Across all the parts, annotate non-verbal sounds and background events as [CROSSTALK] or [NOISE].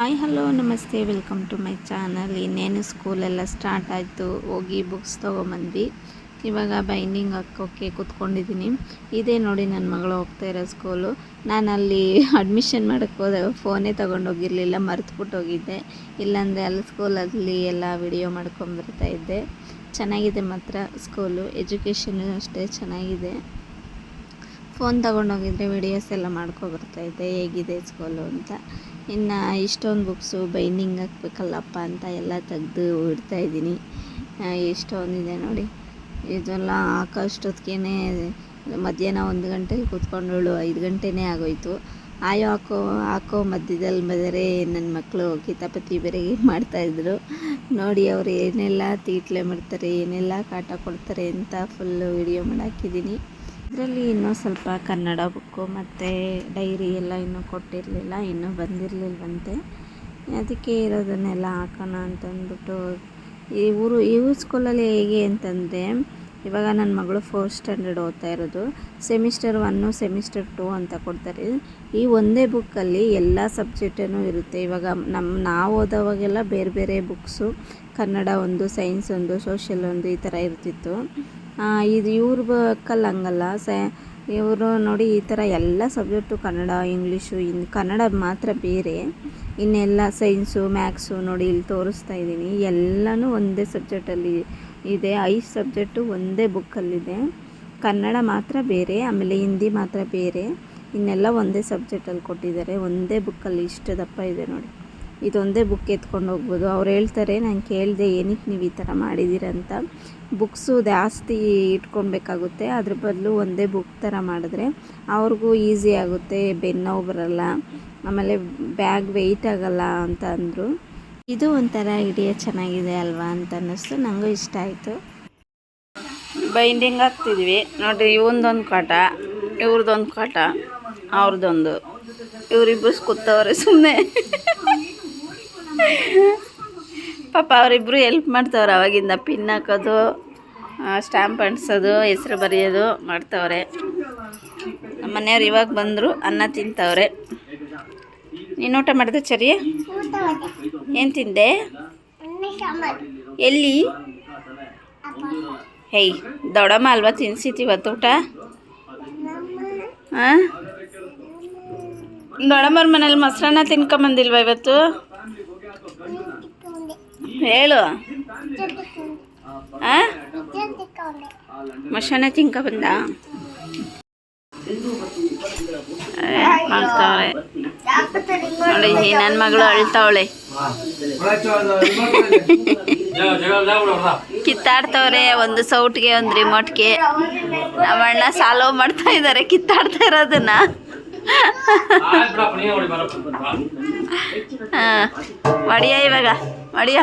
Hi, hello, ನಮಸ್ತೆ, welcome to my channel. ಇನ್ನೇನು ಸ್ಕೂಲೆಲ್ಲ ಸ್ಟಾರ್ಟ್ ಆಯಿತು, ಹೋಗಿ ಬುಕ್ಸ್ ತೊಗೊಂಬಂದ್ವಿ. ಇವಾಗ ಬೈಂಡಿಂಗ್ ಹಾಕೋಕ್ಕೆ ಕೂತ್ಕೊಂಡಿದ್ದೀನಿ. ಇದೇ ನೋಡಿ ನನ್ನ ಮಗಳು ಹೋಗ್ತಾ ಇರೋ ಸ್ಕೂಲು ನಾನು ಅಲ್ಲಿ ಅಡ್ಮಿಷನ್ ಮಾಡೋಕ್ಕೆ ಹೋದಾಗ ಫೋನೇ ತೊಗೊಂಡೋಗಿರಲಿಲ್ಲ, ಮರೆತುಬಿಟ್ಟು ಹೋಗಿದ್ದೆ. ಇಲ್ಲಾಂದರೆ ಅಲ್ಲಿ ಸ್ಕೂಲಲ್ಲಿ ಎಲ್ಲ ವಿಡಿಯೋ ಮಾಡ್ಕೊಂಬರ್ತಾ ಇದ್ದೆ. ಚೆನ್ನಾಗಿದೆ ಮಾತ್ರ ಸ್ಕೂಲು ಎಜುಕೇಷನು ಅಷ್ಟೇ ಚೆನ್ನಾಗಿದೆ. ಫೋನ್ ತಗೊಂಡೋಗಿದ್ರೆ ವಿಡಿಯೋಸ್ ಎಲ್ಲ ಮಾಡ್ಕೊಬರ್ತಾಯಿದ್ದೆ ಹೇಗಿದೆ ಸ್ಕೂಲು ಅಂತ. ಇನ್ನು ಇಷ್ಟೊಂದು ಬುಕ್ಸು ಬೈಂಡಿಂಗ್ ಹಾಕ್ಬೇಕಲ್ಲಪ್ಪ ಅಂತ ಎಲ್ಲ ತೆಗೆದು ಇಡ್ತಾ ಇದ್ದೀನಿ. ಎಷ್ಟೊಂದಿದೆ ನೋಡಿ. ಇದೆಲ್ಲ ಹಾಕೋಷ್ಟೊತ್ತಿಗೆ ಮಧ್ಯಾಹ್ನ ಒಂದು ಗಂಟೆಲಿ ಕೂತ್ಕೊಂಡಳು ಐದು ಗಂಟೆನೇ ಆಗೋಯ್ತು. ಆಯೋ, ಹಾಕೋ ಹಾಕೋ ಮಧ್ಯದಲ್ಲಿ ಬಂದರೆ ನನ್ನ ಮಕ್ಕಳು ಕಿತಾಪತಿ ಬೇರೆ ಮಾಡ್ತಾಯಿದ್ರು ನೋಡಿ ಅವ್ರು ಏನೆಲ್ಲ ತೀಟ್ಲೆ ಮಾಡ್ತಾರೆ, ಏನೆಲ್ಲ ಕಾಟ ಕೊಡ್ತಾರೆ ಅಂತ ಫುಲ್ಲು ವಿಡಿಯೋ ಮಾಡಿ ಹಾಕಿದ್ದೀನಿ. ಇದರಲ್ಲಿ ಇನ್ನೂ ಸ್ವಲ್ಪ ಕನ್ನಡ ಬುಕ್ಕು ಮತ್ತು ಡೈರಿ ಎಲ್ಲ ಇನ್ನೂ ಕೊಟ್ಟಿರಲಿಲ್ಲ, ಇನ್ನೂ ಬಂದಿರಲಿಲ್ವಂತೆ. ಅದಕ್ಕೆ ಇರೋದನ್ನೆಲ್ಲ ಹಾಕೋಣ ಅಂತಂದ್ಬಿಟ್ಟು, ಈ ಊರು ಊರು ಸ್ಕೂಲಲ್ಲಿ ಹೇಗೆ ಅಂತಂದರೆ, ಇವಾಗ ನನ್ನ ಮಗಳು ಫೋರ್ತ್ ಸ್ಟ್ಯಾಂಡರ್ಡ್ ಓದ್ತಾ ಇರೋದು ಸೆಮಿಸ್ಟರ್ ಒನ್ನು ಸೆಮಿಸ್ಟರ್ ಟು ಅಂತ ಕೊಡ್ತಾರೆ. ಈ ಒಂದೇ ಬುಕ್ಕಲ್ಲಿ ಎಲ್ಲ ಸಬ್ಜೆಕ್ಟೂ ಇರುತ್ತೆ. ಇವಾಗ ನಮ್ಮ ನಾವು ಓದೋವಾಗೆಲ್ಲ ಬೇರೆ ಬೇರೆ ಬುಕ್ಸು ಕನ್ನಡ ಒಂದು ಸೈನ್ಸ್ ಒಂದು ಸೋಷಿಯಲ್ ಒಂದು ಈ ಥರ ಇರ್ತಿತ್ತು. ಇದು ಇವ್ರ ಬಕ್ಕಲ್ಲಿ ಹಂಗಲ್ಲ, ಸ, ಇವರು ನೋಡಿ ಈ ಥರ ಎಲ್ಲ ಸಬ್ಜೆಕ್ಟು ಕನ್ನಡ, ಇಂಗ್ಲೀಷು, ಇನ್, ಕನ್ನಡ ಮಾತ್ರ ಬೇರೆ. ಇನ್ನೆಲ್ಲ ಸೈನ್ಸು, ಮ್ಯಾಕ್ಸು ನೋಡಿ ಇಲ್ಲಿ ತೋರಿಸ್ತಾ ಇದ್ದೀನಿ. ಎಲ್ಲನೂ ಒಂದೇ ಸಬ್ಜೆಕ್ಟಲ್ಲಿ ಇದೆ. ಐದು ಸಬ್ಜೆಕ್ಟು ಒಂದೇ ಬುಕ್ಕಲ್ಲಿದೆ. ಕನ್ನಡ ಮಾತ್ರ ಬೇರೆ, ಆಮೇಲೆ ಹಿಂದಿ ಮಾತ್ರ ಬೇರೆ. ಇನ್ನೆಲ್ಲ ಒಂದೇ ಸಬ್ಜೆಕ್ಟಲ್ಲಿ ಕೊಟ್ಟಿದ್ದಾರೆ. ಒಂದೇ ಬುಕ್ಕಲ್ಲಿ ಇಷ್ಟು ದಪ್ಪ ಇದೆ ನೋಡಿ. ಇದೊಂದೇ ಬುಕ್ ಎತ್ಕೊಂಡು ಹೋಗ್ಬೋದು ಅವ್ರು ಹೇಳ್ತಾರೆ, ನಾನು ಕೇಳಿದೆ ಏನಕ್ಕೆ ನೀವು ಈ ಥರ ಮಾಡಿದ್ದೀರಂತ ಬುಕ್ಸು ಜಾಸ್ತಿ ಇಟ್ಕೊಳ್ಬೇಕಾಗುತ್ತೆ. ಅದ್ರ ಬದಲು ಒಂದೇ ಬುಕ್ ಥರ ಮಾಡಿದ್ರೆ ಅವ್ರಿಗೂ ಈಸಿ ಆಗುತ್ತೆ. ಬೆನ್ನೋವು ಬರಲ್ಲ. ಆಮೇಲೆ ಬ್ಯಾಗ್ ವೆಯ್ಟ್ ಆಗಲ್ಲ ಅಂತ ಅಂದರು. ಇದು ಒಂಥರ ಐಡಿಯಾ ಚೆನ್ನಾಗಿದೆ ಅಲ್ವಾ ಅಂತ ಅನ್ನಿಸ್ತು. ನನಗೂ ಇಷ್ಟ ಆಯಿತು. ಬೈಂಡಿಂಗ್ ಹಾಕ್ತಿದ್ವಿ ನೋಡಿರಿ, ಇವೊಂದೊಂದು ಕಾಟ ಇವ್ರದ್ದೊಂದು ಕಾಟ ಅವ್ರದ್ದೊಂದು ಇವರಿಬ್ಬರು ಕೂತವ್ರೆ ಸುಮ್ಮನೆ ಪಾಪ ಅವರಿಬ್ಬರು ಎಲ್ಪ್ ಮಾಡ್ತವ್ರೆ, ಅವಾಗಿಂದ ಪಿನ್ ಹಾಕೋದು ಸ್ಟ್ಯಾಂಪ್ ಅಂಟಿಸೋದು, ಹೆಸರು ಬರೆಯೋದು ಮಾಡ್ತವ್ರೆ. ನಮ್ಮ ಮನೆಯವ್ರು ಇವಾಗ ಬಂದರು, ಅನ್ನ ತಿಂತವ್ರೆ. ನೀನು ಊಟ ಮಾಡಿದೆ ಚರಿ? ಏನು ತಿಂದೆ? ಎಲ್ಲಿ? ಹೇಯ್ ದೊಡಮ್ಮ ಅಲ್ವಾ ತಿನ್ಸಿತಿವತ್ತು ಊಟ? ಹಾಂ ದೊಡಮ್ಮರ ಮನೇಲಿ ಮೊಸರನ್ನ ತಿನ್ಕೊಂಬಂದಿಲ್ವ ಇವತ್ತು? ಹೇಳು. ಮಶಾನ ಚಿಂಕ ಬಂದ? ಅಳ್ತಾವಳೆ ನೋಡಿ ನನ್ನ ಮಗಳು ಅಳ್ತಾವಳೆ. ಕಿತ್ತಾಡ್ತಾವ್ರೆ ಒಂದು ಸೌಟ್ಗೆ ಒಂದು ರಿಮೋಟ್ಗೆ. ನಮ್ಮ ಅಣ್ಣ ಸಾಲೋ ಮಾಡ್ತಾ ಇದ್ದಾರೆ ಕಿತ್ತಾಡ್ತಾ ಇರೋದನ್ನ. ಹಾಂ ಮಡಿಯ ಇವಾಗ. ಮಡಿಯ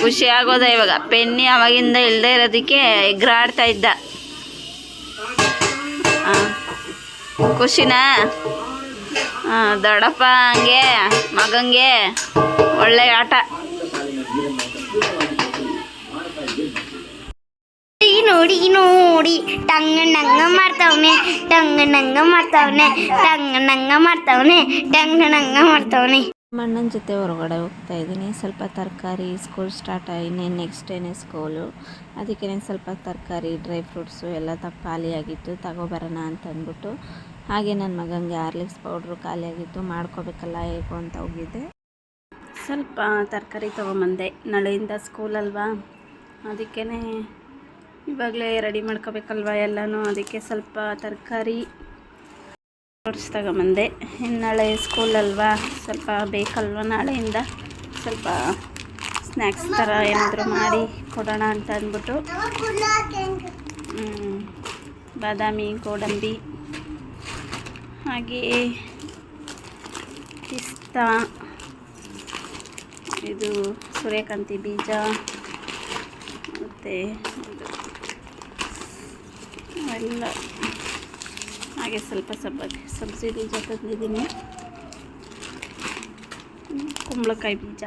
ಖುಷಿ ಆಗೋದ ಇವಾಗ. ಪೆನ್ನಿ ಅವಾಗಿಂದ ಇಲ್ಲದೆ ಇರೋದಕ್ಕೆ ಎಗ್ರಾಡ್ತಾ ಇದ್ದ. ಖುಷಿನಾ? ದೊಡ್ಡಪ್ಪ ಹಂಗೆ, ಮಗಂಗೆ ಒಳ್ಳೆ ಆಟ. ನೋಡಿ ನೋಡಿ, ಟಂಗ ನಂಗ ಮಾಡ್ತಾವನೆ, ಟಂಗ ನಂಗ ಮಾಡ್ತಾವನೆ, ಟಂಗ ನಂಗ ಮಾಡ್ತಾವನೆ, ಟಂಗ ನಂಗ ಮಾಡ್ತಾವನೆ. ಅಣ್ಣನ ಜೊತೆ ಹೊರಗಡೆ ಹೋಗ್ತಾ ಇದ್ದೀನಿ. ಸ್ವಲ್ಪ ತರಕಾರಿ ಸ್ಕೂಲ್ ಸ್ಟಾರ್ಟ್ ಇನ್ನೇನು ನೆಕ್ಸ್ಟ್ ಡೇನೇ ಸ್ಕೂಲು ಅದಕ್ಕೆ ಸ್ವಲ್ಪ ತರಕಾರಿ ಡ್ರೈ ಫ್ರೂಟ್ಸು ಎಲ್ಲ ತ, ಖಾಲಿಯಾಗಿತ್ತು. ತಗೋಬರೋಣ ಅಂತ ಅಂದ್ಬಿಟ್ಟು ಹಾಗೆ ನನ್ನ ಮಗನಿಗೆ ಆರ್ಲಿಕ್ಸ್ ಪೌಡ್ರು ಖಾಲಿಯಾಗಿತ್ತು. ಮಾಡ್ಕೋಬೇಕಲ್ಲ ಹೇಗೋ ಅಂತ ಹೋಗಿದ್ದೆ. ಸ್ವಲ್ಪ ತರಕಾರಿ ತೊಗೊಂಬಂದೆ. ನಾಳೆಯಿಂದ ಸ್ಕೂಲಲ್ವಾ ಅದಕ್ಕೇ ಇವಾಗಲೇ ರೆಡಿ ಮಾಡ್ಕೋಬೇಕಲ್ವ ಎಲ್ಲನೂ? ಅದಕ್ಕೆ ಸ್ವಲ್ಪ ತರಕಾರಿ ಫ್ರೂಟ್ಸ್ ತಗೊಂಬಂದೆ. ಇನ್ನು ನಾಳೆ ಸ್ಕೂಲಲ್ವಾ ಸ್ವಲ್ಪ ಬೇಕಲ್ವ ನಾಳೆಯಿಂದ? ಸ್ವಲ್ಪ ಸ್ನ್ಯಾಕ್ಸ್ ಥರ ಏನಾದರೂ ಮಾಡಿ ಕೊಡೋಣ ಅಂತ ಅಂದ್ಬಿಟ್ಟು. ಬಾದಾಮಿ, ಗೋಡಂಬಿ. ಹಾಗೆ ಪಿಸ್ತಾ. ಇದು ಸೂರ್ಯಕಾಂತಿ ಬೀಜ. ಮತ್ತು ಎಲ್ಲ. ಹಾಗೆ ಸ್ವಲ್ಪ ಸ್ವಲ್ಪ ಸಬ್ಸಿ ಬೀಜ ತಂದಿದ್ದೀನಿ ಕುಂಬಳಕಾಯಿ ಬೀಜ.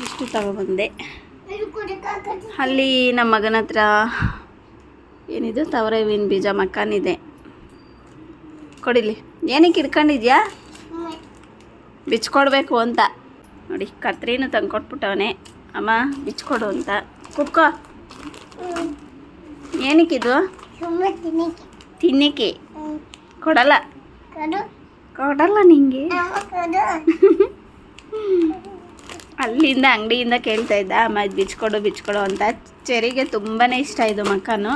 ಇಷ್ಟು ತಗೊಬಂದೆ. ಅಲ್ಲಿ ನಮ್ಮ ಮಗನ ಹತ್ರ ಏನಿದು? ತವರೇವಿನ ಬೀಜ ಮಕ್ಕಾನಿದೆ ಕೊಡಿಲಿ. ಏನಕ್ಕೆ ಇಟ್ಕೊಂಡಿದ್ಯಾ ಬಿಚ್ಕೊಡ್ಬೇಕು ಅಂತ. ನೋಡಿ ಕತ್ರಿನೂ ತಂದು ಕೊಟ್ಬಿಟ್ಟವನೆ ಅಮ್ಮ ಬಿಚ್ಕೊಡು ಅಂತ. ಕುಕ್ಕೋ ಏನಕ್ಕಿದು? ಸುಮ್ಮನೆ ತಿನ್ನಕ್ಕೆ. ಕೊಡಲ್ಲ. ಕಡು. ಕೊಡಲ್ಲ ನಿಂಗೆ. [LAUGHS] ಅಲ್ಲಿಂದ ಅಂಗಡಿಯಿಂದ ಕೇಳ್ತಾ ಇದ್ದ ಅಮ್ಮ ಇದು ಬಿಚ್ಕೊಡು ಬಿಚ್ಕೊಡು ಅಂತ. ಚೆರಿಗೆ ತುಂಬಾ ಇಷ್ಟ ಇದು ಮಕ್ಕನು.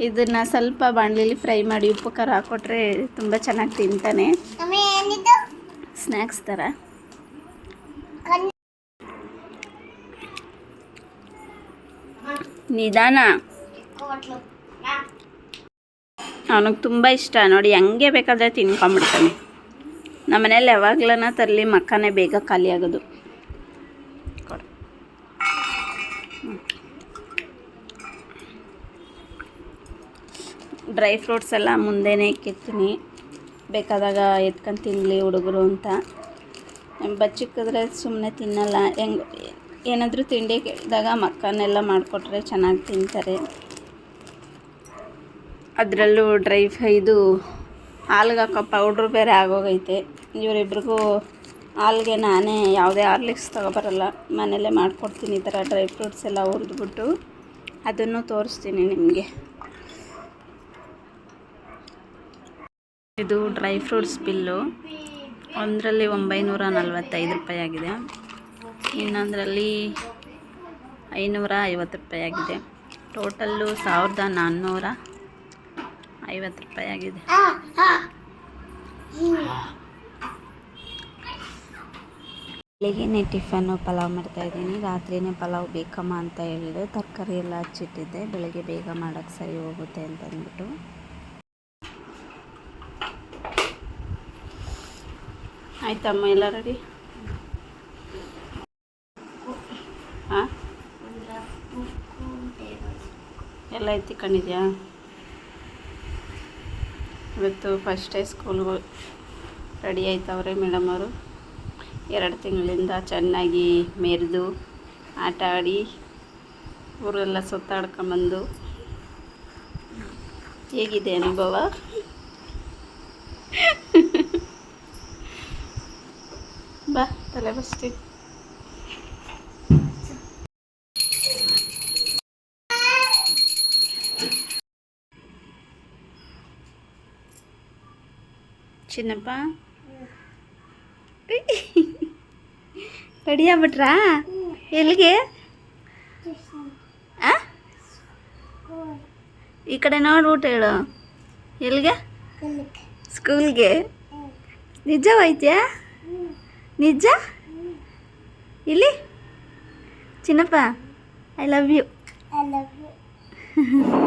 ಇದನ್ನು ಸ್ವಲ್ಪ ಬಾಣಲಿಲಿ ಫ್ರೈ ಮಾಡಿ ಉಪ್ಪು ಖಾರ ಹಾಕ್ಕೊಟ್ರೆ ತುಂಬ ಚೆನ್ನಾಗಿ ತಿಂತಾನೆ. ಸ್ನ್ಯಾಕ್ಸ್ ಥರ ನಿಧಾನ. ಅವನಿಗೆ ತುಂಬ ಇಷ್ಟ. ನೋಡಿ, ಹಂಗೆ ಬೇಕಾದರೆ ತಿನ್ಕೊಂಬಿಡ್ತಾನೆ. ನಮ್ಮ ಮನೇಲಿ ಯಾವಾಗ್ಲನ ತರಲಿ, ಮಕ್ಕನೇ ಬೇಗ ಖಾಲಿ ಆಗೋದು. ಡ್ರೈ ಫ್ರೂಟ್ಸ್ ಎಲ್ಲ ಮುಂದೆನೇ ಇಕ್ಕಿರ್ತೀನಿ. ಬೇಕಾದಾಗ ಎತ್ಕೊಂಡು ತಿನ್ನಲಿ ಹುಡುಗರು ಅಂತ. ಬಚ್ಚಿಕ್ಕಿದ್ರೆ ಸುಮ್ಮನೆ ತಿನ್ನಲ್ಲ. ಹೆಂಗ್ ಏನಾದರೂ ತಿಂಡಿ ಕೇಳಿದಾಗ ಮಕ್ಕನೆಲ್ಲ ಮಾಡಿಕೊಟ್ರೆ ಚೆನ್ನಾಗಿ ತಿಂತಾರೆ. ಅದರಲ್ಲೂ ಡ್ರೈ ಇದು ಹಾಲ್ಗೆ ಹಾಕೋ ಪೌಡ್ರು ಬೇರೆ ಆಗೋಗೈತೆ. ಇವರಿಬ್ರಿಗೂ ಹಾಲ್ಗೆ ನಾನೇ ಯಾವುದೇ ಹಾರ್ಲಿಕ್ಸ್ ತೊಗೊಬರಲ್ಲ. ಮನೇಲೆ ಮಾಡ್ಕೊಡ್ತೀನಿ ಈ ಥರ ಡ್ರೈ ಫ್ರೂಟ್ಸ್ ಎಲ್ಲ ಹುರಿದ್ಬಿಟ್ಟು ಅದನ್ನು ತೋರಿಸ್ತೀನಿ ನಿಮಗೆ. ಇದು ಡ್ರೈ ಫ್ರೂಟ್ಸ್ ಬಿಲ್ಲು. ಒಂದರಲ್ಲಿ ಒಂಬೈನೂರ ನಲ್ವತ್ತೈದು ರೂಪಾಯಿ ಆಗಿದೆ. ಇನ್ನೊಂದರಲ್ಲಿ ಐನೂರ ಐವತ್ತು ರೂಪಾಯಿ ಆಗಿದೆ. ಟೋಟಲ್ಲು ಸಾವಿರದ ನಾನ್ನೂರ ಐವತ್ತು ರೂಪಾಯಿ ಆಗಿದೆ. ಬೆಳಿಗ್ಗೆನೇ ಟಿಫನ್ನು ಪಲಾವ್ ಮಾಡ್ತಾ ಇದ್ದೀನಿ. ರಾತ್ರಿನೇ ಪಲಾವ್ ಬೇಕಮ್ಮ ಅಂತ ಹೇಳಿದೆ. ತರಕಾರಿ ಎಲ್ಲ ಹಚ್ಚಿಟ್ಟಿದ್ದೆ. ಬೆಳಗ್ಗೆ ಬೇಗ ಮಾಡೋಕ್ಕೆ ಸರಿ ಹೋಗುತ್ತೆ ಅಂತ ಅಂದ್ಬಿಟ್ಟು. ಆಯ್ತಮ್ಮ ಎಲ್ಲ ರೆಡಿ ಹಾಂ ಎಲ್ಲ ಎತ್ತಿಕೊಂಡಿದ್ಯಾ ಇವತ್ತು ಫಸ್ಟ್ ಡೇ ಸ್ಕೂಲ್ಗೆ ರೆಡಿ ಆಯ್ತವ್ರೆ ಮೇಡಮ್ ಅವರು. ಎರಡು ತಿಂಗಳಿಂದ ಚೆನ್ನಾಗಿ ಮೆರೆದು, ಆಟ ಆಡಿ ಊರೆಲ್ಲ ಸುತ್ತಾಡ್ಕೊಂಬಂದು. ಹೇಗಿದೆ ಅನುಭವ? ಬಾ, ತಲೆ ಬಸ್ತಿ ಚಿನ್ನಪ್ಪ ರೆಡಿ ಆಗ್ಬಿಟ್ರಾ ಎಲ್ಲಿಗೆ? ಆ? ಈ ಕಡೆ ನೋಡ್ಬಿಟ್ಟು ಹೇಳು. ಎಲ್ಲಿಗೆ? ಸ್ಕೂಲ್ಗೆ. ನಿಜವಾಯ್ತ್ಯಾ? ನಿಜ? ಇಲ್ಲಿ? Chinnappa I love you I love you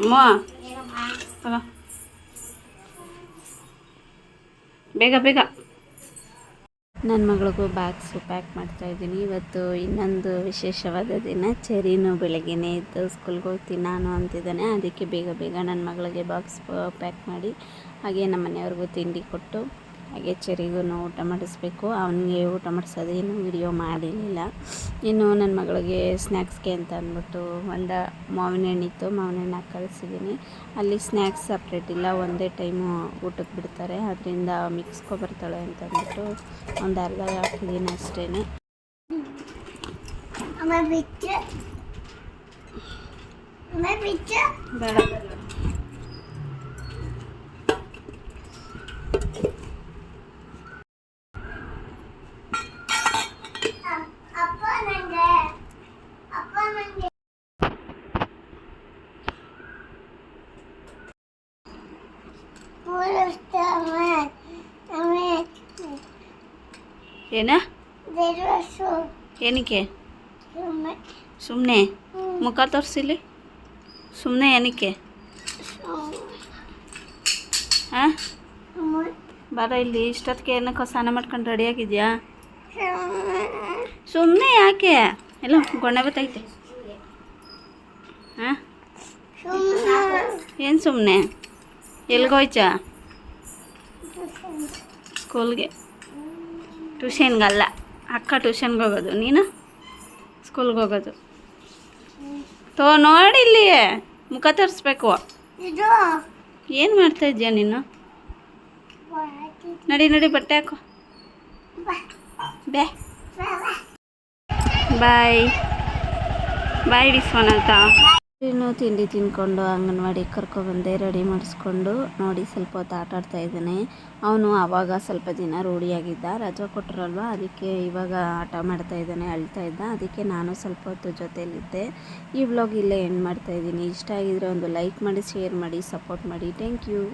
ಅಮ್ಮ. ಬೇಗ ಬೇಗ. ನನ್ನ ಮಗಳಿಗೂ ಬ್ಯಾಗ್ಸು ಪ್ಯಾಕ್ ಮಾಡ್ತಾ ಇದ್ದೀನಿ. ಇವತ್ತು ಇನ್ನೊಂದು ವಿಶೇಷವಾದ ದಿನ. ಚೆರಿನು ಬೆಳಗ್ಗೆನೇ ಇದ್ದು ಸ್ಕೂಲ್ಗೆ ಹೋಗ್ತೀನಿ ನಾನು ಅಂತಿದ್ದಾನೆ. ಅದಕ್ಕೆ ಬೇಗ ಬೇಗ ನನ್ನ ಮಗಳಿಗೆ ಬಾಕ್ಸ್ ಪ್ಯಾಕ್ ಮಾಡಿ, ಹಾಗೆ ನಮ್ಮ ಮನೆಯವ್ರಿಗೂ ತಿಂಡಿ ಕೊಟ್ಟು ಹಾಗೆ ಚೆರಿಗೂ ಊಟ ಮಾಡಿಸ್ಬೇಕು. ಅವನಿಗೆ ಊಟ ಮಾಡಿಸೋದೇನು ವಿಡಿಯೋ ಮಾಡಿರಲಿಲ್ಲ. ಇನ್ನು ನನ್ನ ಮಗಳಿಗೆ ಸ್ನ್ಯಾಕ್ಸ್ಗೆ ಅಂತ ಅಂದ್ಬಿಟ್ಟು ಒಂದು ಮಾವಿನ ಹಣ್ಣಿತ್ತು ಮಾವಿನ ಹಣ್ಣು ಹಾಕಿ ಕಳಿಸಿದ್ದೀನಿ ಅಲ್ಲಿ ಸ್ನ್ಯಾಕ್ಸ್ ಸಪ್ರೇಟ್ ಇಲ್ಲ. ಒಂದೇ ಟೈಮು ಊಟಕ್ಕೆ ಬಿಡ್ತಾರೆ. ಅದರಿಂದ ಮಿಕ್ಸ್ಕೊಬರ್ತಾಳೆ ಅಂತ ಅಂದ್ಬಿಟ್ಟು ಒಂದು ಅರ್ಧ ಹಾಕಿದ್ದೀನಿ ಅಷ್ಟೇ ಬೇಡ ಅಪ್ಪ ನಂಗೆ ಅಪ್ಪ ನಂಗೆ ಅಮ್ಮ ಅಮ್ಮ ಏನ? ಏನಕ್ಕೆ? ಸುಮ್ಮನೆ ಮುಖ ತೋರಿಸಿಲಿ ಸುಮ್ಮನೆ ಏನಕ್ಕೆ? ಹಾಂ ಬಾರ ಇಲ್ಲಿ, ಇಷ್ಟೊತ್ತಿಗೆ ಏನಕ್ಕೆ ಸ್ನಾನ ಮಾಡ್ಕೊಂಡು ರೆಡಿಯಾಗಿದೆಯಾ ಸುಮ್ಮನೆ ಯಾಕೆ? ಎಲ್ಲ ಗೊಣ್ಣೆ ಬತ್ತೈತೆ ಹಾಂ ಏನು ಸುಮ್ಮನೆ ಎಲ್ಗೋಯ್ಚ ಸ್ಕೂಲ್ಗೆ. ಟ್ಯೂಷನ್ಗಲ್ಲ. ಅಕ್ಕ ಟ್ಯೂಷನ್ಗೆ ಹೋಗೋದು ನೀನು? ಸ್ಕೂಲ್ಗೆ ಹೋಗೋದು. ತೋ ನೋಡಿ ಇಲ್ಲಿ. ಮುಖ ತರಿಸ್ಬೇಕು. ಏನು ಮಾಡ್ತಾ ಇದೀಯ ನೀನು? ನಡಿ ನಡಿ ಬಟ್ಟೆ ಹಾಕು. ಬೇ. ಬಾಯ್. ಬಾಯ್ ವಿಶ್ವನಾಥ ಇನ್ನು ತಿಂಡಿ ತಿನ್ಕೊಂಡು ಅಂಗನವಾಡಿ ಕರ್ಕೊಬಂದೆ ರೆಡಿ ಮಾಡಿಸ್ಕೊಂಡು ನೋಡಿ ಸ್ವಲ್ಪ ಹೊತ್ತು ಆಟ ಆಡ್ತಾ ಇದ್ದಾನೆ. ಅವನು ಆವಾಗ ಸ್ವಲ್ಪ ದಿನ ರೂಢಿಯಾಗಿದ್ದ. ರಜಾ ಕೊಟ್ಟರಲ್ವ ಅದಕ್ಕೆ ಇವಾಗ ಆಟ ಮಾಡ್ತಾ ಇದ್ದಾನೆ, ಅಳ್ತಾ ಇದ್ದ. ಅದಕ್ಕೆ ನಾನು ಸ್ವಲ್ಪ ಹೊತ್ತು ಜೊತೆಯಲ್ಲಿದ್ದೆ. ಈ ವ್ಲಾಗ್ ಇಲ್ಲೇ ಎಂಡ್ ಮಾಡ್ತಾ ಇದ್ದೀನಿ. ಇಷ್ಟ ಆಗಿದ್ರೆ ಒಂದು ಲೈಕ್ ಮಾಡಿ ಶೇರ್ ಮಾಡಿ ಸಪೋರ್ಟ್ ಮಾಡಿ. Thank you